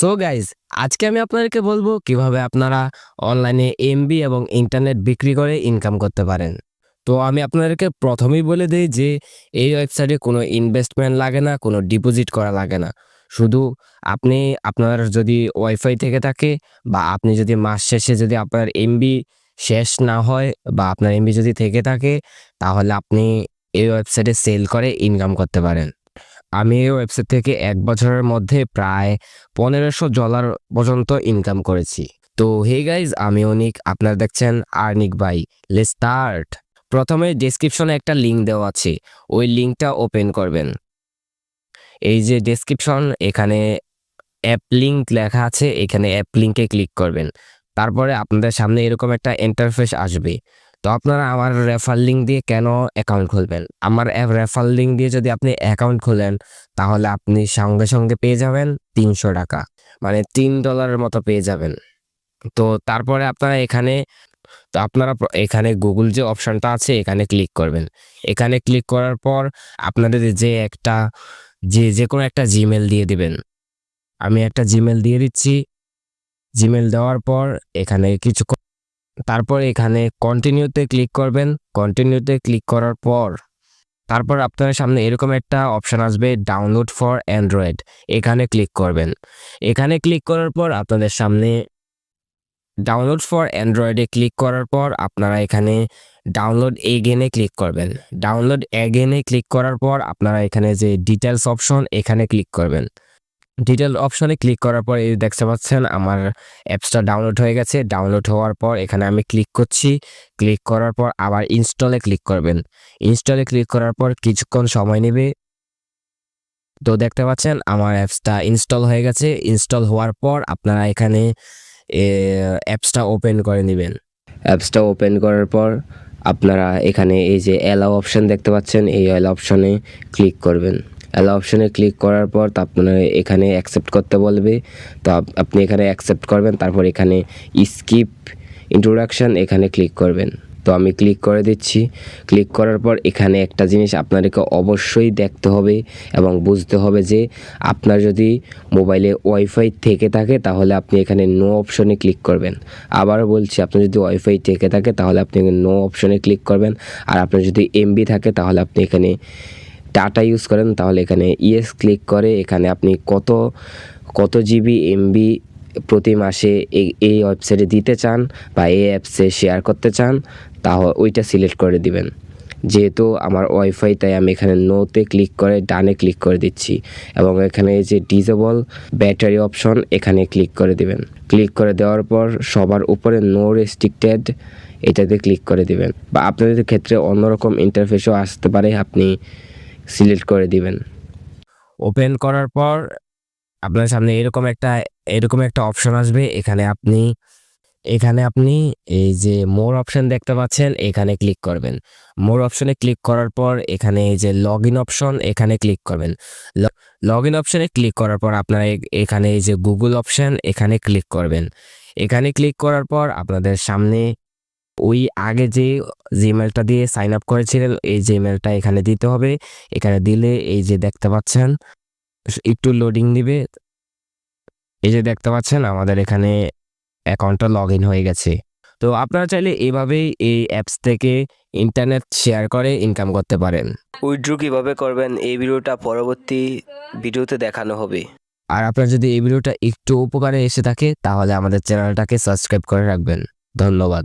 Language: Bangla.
সো গাইজ আজকে আমি আপনাদেরকে বলব কীভাবে আপনারা অনলাইনে এমবি এবং ইন্টারনেট বিক্রি করে ইনকাম করতে পারেন। তো আমি আপনাদেরকে প্রথমেই বলে দিই যে, এই ওয়েবসাইটে কোনো ইনভেস্টমেন্ট লাগে না, কোনো ডিপোজিট করা লাগে না। শুধু আপনি, আপনার যদি ওয়াইফাই থেকে থাকে বা আপনি যদি মাস শেষে যদি আপনার এমবি শেষ না হয় বা আপনার এমবি যদি থেকে থাকে, তাহলে আপনি এই ওয়েবসাইটে সেল করে ইনকাম করতে পারেন। আমি এই ওয়েবসাইট থেকে এক বছরের মধ্যে প্রায় পনেরোশো ডলার পর্যন্ত ইনকাম করেছি। তো হে গাইজ আমি অনিক, আপনারা দেখছেন আর্নিক বাই লে স্টার্ট প্রথমে ডেসক্রিপশনে একটা লিঙ্ক দেওয়া আছে, ওই লিঙ্কটা ওপেন করবেন। এই যে ডেসক্রিপশন এখানে অ্যাপ লিঙ্ক লেখা আছে, এখানে অ্যাপ লিঙ্কে ক্লিক করবেন। তারপরে আপনাদের সামনে এরকম একটা ইন্টারফেস আসবে। তো আপনারা আমার রেফার লিঙ্ক দিয়ে কেন অ্যাকাউন্ট খুলবেন? আমার রেফার লিঙ্ক দিয়ে যদি আপনি অ্যাকাউন্ট খোলেন, তাহলে আপনি সঙ্গে সঙ্গে পেয়ে যাবেন তিনশো টাকা। মানে তিন ডলারের মতো পেয়ে যাবেন। তো তারপরে আপনারা এখানে, তো আপনারা এখানে গুগল যে অপশানটা আছে, এখানে ক্লিক করবেন। এখানে ক্লিক করার পর আপনাদের যে একটা, যে যে কোনো একটা জিমেল দিয়ে দিবেন। আমি একটা জিমেল দিয়ে দিচ্ছি। জিমেল দেওয়ার পর এখানে কিছু তারপর এখানে কন্টিনিউতে ক্লিক করবেন। কন্টিনিউতে ক্লিক করার পর তারপর আপনার সামনে এরকম একটা অপশন আসবে ডাউনলোড ফর অ্যান্ড্রয়েড এখানে ক্লিক করবেন। এখানে ক্লিক করার পর আপনাদের সামনে ডাউনলোড ফর অ্যান্ড্রয়েডে ক্লিক করার পর আপনারা এখানে ডাউনলোড এগেনে ক্লিক করবেন। ডাউনলোড এগেনে ক্লিক করার পর আপনারা এখানে যে ডিটেলস অপশন এখানে ক্লিক করবেন। ডিটেল অপশনে ক্লিক করার পর এই দেখতে পাচ্ছেন আমার অ্যাপসটা ডাউনলোড হয়ে গেছে। ডাউনলোড হওয়ার পর এখানে আমি ক্লিক করছি। ক্লিক করার পর আবার ইনস্টলে ক্লিক করবেন। ইনস্টলে ক্লিক করার পর কিছুক্ষণ সময় নেবে। তো দেখতে পাচ্ছেন আমার অ্যাপসটা ইনস্টল হয়ে গেছে। ইনস্টল হওয়ার পর আপনারা এখানে অ্যাপসটা ওপেন করে নেবেন। অ্যাপসটা ওপেন করার পর আপনারা এখানে এই যে অ্যালাও অপশন দেখতে পাচ্ছেন, এই অ্যালাও অপশনে ক্লিক করবেন। অ্যালাও অপশনে ক্লিক করার পর তো আপনারা এখানে অ্যাকসেপ্ট করতে বলবে। তো আপনি এখানে অ্যাকসেপ্ট করবেন, তারপর এখানে স্কিপ ইন্ট্রোডাকশন এখানে ক্লিক করবেন। তো আমি ক্লিক করে দিচ্ছি। ক্লিক করার পর এখানে একটা জিনিস আপনাদেরকে অবশ্যই দেখতে হবে এবং বুঝতে হবে যে আপনার যদি মোবাইলে ওয়াইফাই থেকে থাকে, তাহলে আপনি এখানে নো অপশনে ক্লিক করবেন। আবারও বলছি আপনার যদি ওয়াইফাই থেকে থাকে, তাহলে আপনি নো অপশনে ক্লিক করবেন। আর আপনার যদি এমবি থাকে, তাহলে আপনি এখানে ডাটা ইউজ করেন, তাহলে এখানে ইয়েস ক্লিক করে, এখানে আপনি কত কত জিবি এমবি প্রতি মাসে এই ওয়েবসাইটে দিতে চান বা এই অ্যাপসে শেয়ার করতে চান তা ওইটা সিলেক্ট করে দিবেন। যেহেতু আমার ওয়াইফাই তাই আমি এখানে নোতে ক্লিক করে ডানে ক্লিক করে দিচ্ছি। এবং এখানে যে ডিজেবল ব্যাটারি অপশন এখানে ক্লিক করে দিবেন। ক্লিক করে দেওয়ার পর সবার উপরে নো রেস্ট্রিক্টেড এটাতে ক্লিক করে দিবেন। বা আপনাদের ক্ষেত্রে অন্যরকম ইন্টারফেসও আসতে পারে, আপনি সিলেক্ট করে দিবেন। ওপেন করার পর আপনার সামনে এরকম একটা এরকম একটা অপশন আসবে। এখানে আপনি এখানে আপনি এই যে মোর অপশন দেখতে পাচ্ছেন, এখানে ক্লিক করবেন। মোর অপশনে ক্লিক করার পর এখানে এই যে লগ ইন অপশন এখানে ক্লিক করবেন। লগ ইন অপশনে ক্লিক করার পর আপনার এখানে এই যে গুগল অপশন এখানে ক্লিক করবেন। এখানে ক্লিক করার পর আপনাদের সামনে ওই আগে যে জিমেলটা দিয়ে সাইন আপ করেছিলেন এই জিমেলটা এখানে দিতে হবে। এখানে দিলে এই যে দেখতে পাচ্ছেন একটু লোডিং দিবে এই যে দেখতে পাচ্ছেন আমাদের এখানে অ্যাকাউন্টটা লগ ইন হয়ে গেছে। তো আপনারা চাইলে এভাবেই এই অ্যাপস থেকে ইন্টারনেট শেয়ার করে ইনকাম করতে পারেন। উইথড্রু কীভাবে করবেন? এই ভিডিওটা পরবর্তী ভিডিওতে দেখানো হবে। আর আপনার যদি এই ভিডিওটা একটু উপকারে এসে থাকে তাহলে আমাদের চ্যানেলটাকে সাবস্ক্রাইব করে রাখবেন। ধন্যবাদ।